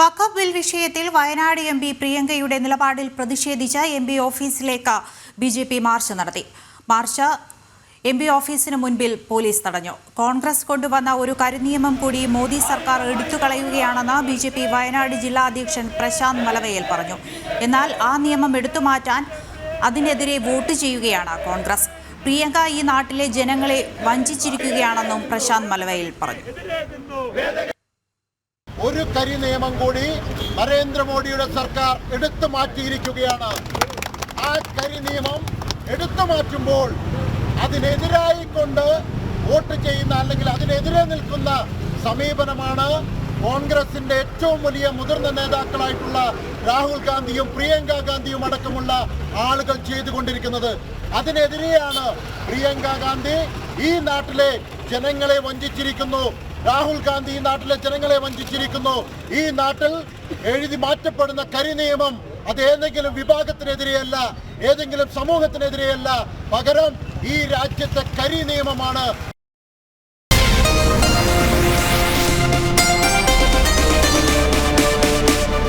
വഖഫ് bill വിഷയത്തിൽ Wayanad M P പ്രിയങ്കയുടെ നിലപാടിൽ പ്രതിഷേധിച്ച് എം പി ഓഫീസിലേക്ക് ബി ജെ പി മാർച്ച് നടത്തി. മാർച്ച് എം പി ഓഫീസിന് മുൻപിൽ പോലീസ് തടഞ്ഞു. കോൺഗ്രസ് കൊണ്ടുവന്ന ഒരു കരുനിയമം കൂടി മോദി സർക്കാർ എടുത്തുകളയുകയാണെന്ന് ബി ജെ പി വയനാട് ജില്ലാ അധ്യക്ഷൻ പ്രശാന്ത് മലവയൽ പറഞ്ഞു. എന്നാൽ ആ നിയമം എടുത്തുമാറ്റാൻ അതിനെതിരെ വോട്ട് ചെയ്യുകയാണ് കോൺഗ്രസ്. പ്രിയങ്ക ഈ നാട്ടിലെ ജനങ്ങളെ വഞ്ചിച്ചിരിക്കുകയാണെന്നും പ്രശാന്ത് മലവയൽ പറഞ്ഞു. കരി നിയമം കൂടി നരേന്ദ്രമോദിയുടെ സർക്കാർ എടുത്തു മാറ്റിയിരിക്കുകയാണ്. ആ കരി നിയമം എടുത്തു മാറ്റുമ്പോൾ അതിനെതിരായി കൊണ്ട് വോട്ട് ചെയ്യുന്ന അല്ലെങ്കിൽ അതിനെതിരെ നിൽക്കുന്ന സമീപനമാണ് കോൺഗ്രസിന്റെ ഏറ്റവും വലിയ മുതിർന്ന നേതാക്കളായിട്ടുള്ള രാഹുൽ ഗാന്ധിയും പ്രിയങ്ക ഗാന്ധിയും അടക്കമുള്ള ആളുകൾ ചെയ്തുകൊണ്ടിരിക്കുന്നത്. അതിനെതിരെയാണ് പ്രിയങ്ക ഗാന്ധി ഈ നാട്ടിലെ ജനങ്ങളെ വഞ്ചിച്ചിരിക്കുന്നു. രാഹുൽ ഗാന്ധി ഈ നാട്ടിലെ ജനങ്ങളെ വഞ്ചിച്ചിരിക്കുന്നു. ഈ നാട്ടിൽ എഴുതി മാറ്റപ്പെടുന്ന കരി നിയമം അത് ഏതെങ്കിലും വിഭാഗത്തിനെതിരെയല്ല ഏതെങ്കിലും സമൂഹത്തിനെതിരെയല്ല. പകരം ഈ രാജ്യത്തെ കരി നിയമമാണ്